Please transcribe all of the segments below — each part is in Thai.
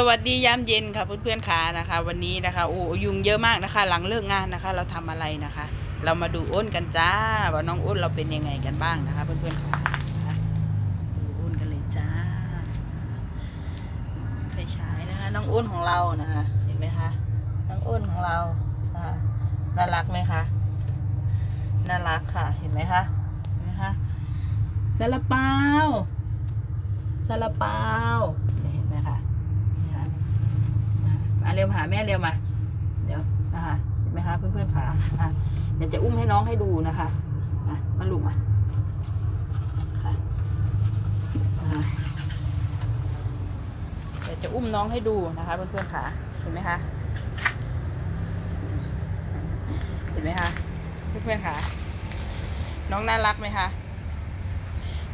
สวัสดียามเย็นค่ะเพื่อนๆค่ะนะคะ วันนี้นะคะโอ้ยุงเยอะมากนะคะ หลังเลิกงานนะคะ เราทำอะไรนะคะ เรามาดูอ้นกันจ้าว่าน้องอ้นเราเป็นยังไงกันบ้างนะคะ เพื่อนๆค่ะนะคะดูอ้นกันเลยจ้าไฟฉายนะคะ น้องอ้นของเรานะคะ เห็นไหมคะน้องอ้นของเรานะคะน่ารักไหมคะน่ารักค่ะ เห็นไหมคะเห็นไหมคะซาลาเปาซาลาเปาเนี่ยเห็นไหมคะ นะคะมา เร็วหาแม่เร็วมา เดี๋ยวนะคะเห็นไหมคะเพื่อนๆขาอะเดี๋ยวจะอุ้มให้น้องให้ดูนะคะมามาลูกมาอะเดี๋ยวจะอุ้มน้องให้ดูนะคะเพื่อนๆขาเห็นไหมคะเห็นไหมคะเพื่อนๆขาน้องน่ารักไหมคะ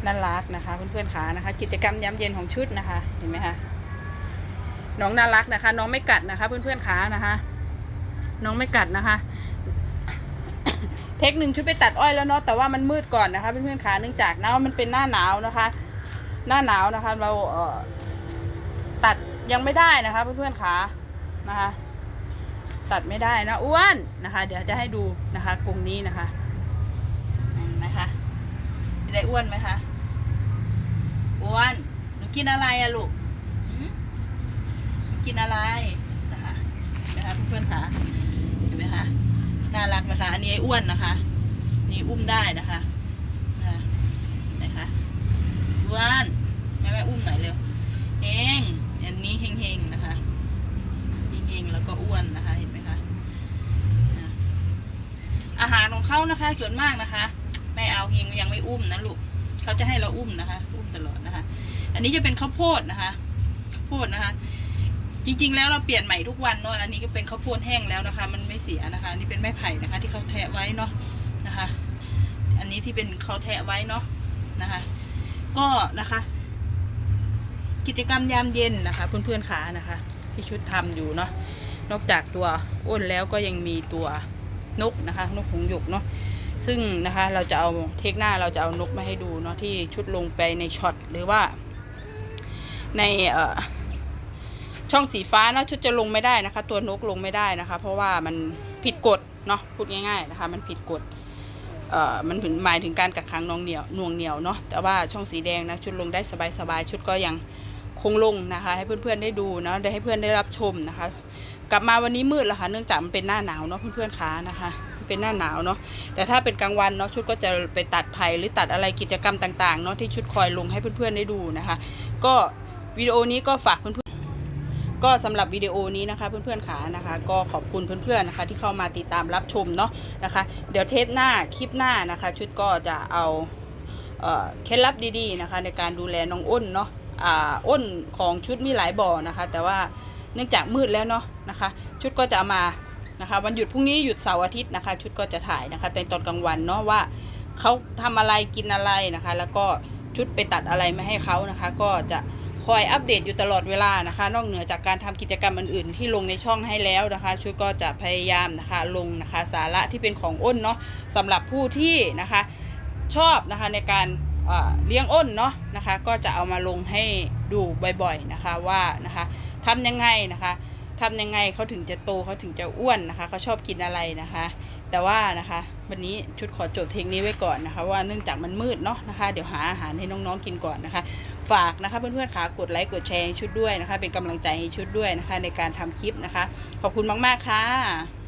น่ารักนะคะเพื่อนๆขานะคะ กิจกรรมย้ำเย็นของชุดนะคะ เห็นไหมคะ น้องน่ารักนะคะ น้องไม่กัดนะคะ เพื่อนๆขานะคะ น้องไม่กัดนะคะ เทคหนึ่งชุดไปตัดอ้อยแล้วเนาะแต่ว่ามันมืดก่อนนะคะ เพื่อนๆขาเนื่องจากนะมันเป็นหน้าหนาวนะคะ หน้าหนาวนะคะ เราเอ่อตัดยังไม่ได้นะคะ เพื่อนๆขานะคะ ตัดไม่ได้นะอ้วนนะคะ เดี๋ยวจะให้ดูนะคะกรงนี้นะคะเห็นไหมคะได้อ้วนไหมคะอ้วนหนูกินอะไรอะลูก กินอะไรนะคะนะคะเพื่อนๆคะเห็นไหมคะน่ารักไหมคะอันนี้ไอ้อ้วนนะคะ นี่อุ้มได้นะคะนะคะอ้วนแม่แม่อุ้มหน่อยเร็วเฮงอันนี้เฮงเฮงนะคะเฮงเฮงๆแล้วก็อ้วนนะคะเห็นไหมคะนะอาหารของเขานะคะ ส่วนมากนะคะไม่เอาเฮงยังไม่อุ้มนะลูกเขาจะให้เราอุ้มนะคะ อุ้มตลอดนะคะ อันนี้จะเป็นข้าวโพดนะคะข้าวโพดนะคะ จริงๆ แล้วเราเปลี่ยนใหม่ทุกวันเนาะอันนี้ก็เป็นข้าวโพดแห้งแล้วนะคะ มันไม่เสียนะคะนนี้เป็นไม้ไผ่นะคะ ที่เขาแทะไว้เนาะนะคะ อันนี้ที่เป็นเขาแทะไว้เนาะนะคะ ก็นะคะ กิจกรรมยามเย็นนะคะ เพื่อนๆขานะคะ ที่ชุดทำอยู่เนาะนอกจากตัวอ้นแล้วก็ยังมีตัวนกนะคะ นกหงส์หยกเนาะซึ่งนะคะเราจะเอาเทคหน้าเราจะเอานกมาให้ดูเนาะที่ชุดลงไปในช็อตหรือว่าในเอ่อ ช่องสีฟ้านะชุดจะลงไม่ได้นะคะ ตัวนกลงไม่ได้นะคะ เพราะว่ามันผิดกฎเนาะพูดง่ายๆนะคะ มันผิดกฎเอ่อมันถึงหมายถึงการกักขังนองเหนียวน่วงเหนียวเนาะแต่ว่าช่องสีแดงนะชุดลงได้สบายๆชุดก็ยังคงลงนะคะ ให้เพื่อนๆได้ดูเนาะได้ให้เพื่อนได้รับชมนะคะ กลับมาวันนี้มืดแล้วค่ะเนื่องจากมันเป็นหน้าหนาวเนาะเพื่อนๆขานะคะเป็นหน้าหนาวเนาะแต่ถ้าเป็นกลางวันเนาะชุดก็จะไปตัดไผ่หรือตัดอะไรกิจกรรมต่างๆเนาะที่ชุดคอยลงให้เพื่อนๆได้ดูนะคะ ก็วิดีโอนี้ก็ฝากเพื่อนๆ ก็สำหรับวิดีโอนี้นะคะ เพื่อนๆขานะคะ ก็ขอบคุณเพื่อนๆนะคะ ที่เข้ามาติดตามรับชมเนาะนะคะ เดี๋ยวเทปหน้าคลิปหน้านะคะ ชุดก็จะเอาเคล็ดลับดีๆนะคะ ในการดูแลน้องอ้นเนาะอ่าอ้นของชุดมีหลายบ่อนะคะ แต่ว่าเนื่องจากมืดแล้วเนาะนะคะ ชุดก็จะามานะคะวันหยุดพรุ่งนี้หยุดเสาร์อาทิตย์นะคะ ชุดก็จะถ่ายนะคะในตอนกลางวันเนาะว่าเขาทำอะไรกินอะไรนะคะ แล้วก็ชุดไปตัดอะไรไม่ให้เขานะคะ ก็จะ คอยอัปเดตอยู่ตลอดเวลานะคะ นอกเหนือจากการทำกิจกรรมอื่นๆ ที่ลงในช่องให้แล้วนะคะ ชุดก็จะพยายามนะคะลงนะคะสาระที่เป็นของอ้นเนาะสำหรับผู้ที่นะคะชอบนะคะในการเอ่อเลี้ยงอ้นเนาะนะคะ ก็จะเอามาลงให้ดูบ่อยๆนะคะว่านะคะทำยังไงนะคะ ทำยังไงเขาถึงจะโตเขาถึงจะอ้วนนะคะเขาชอบกินอะไรนะคะ แต่ว่านะคะ วันนี้ชุดขอจบเทงนี้ไว้ก่อนนะคะ ว่าเนื่องจากมันมืดเนาะนะคะ เดี๋ยวหาอาหารให้น้องๆกินก่อนนะคะ ฝากนะคะเพื่อนๆค่ะกดไลค์กดแชร์ชุดด้วยนะคะ เป็นกำลังใจให้ชุดด้วยนะคะ ในการทำคลิปนะคะ ขอบคุณมากๆค่ะ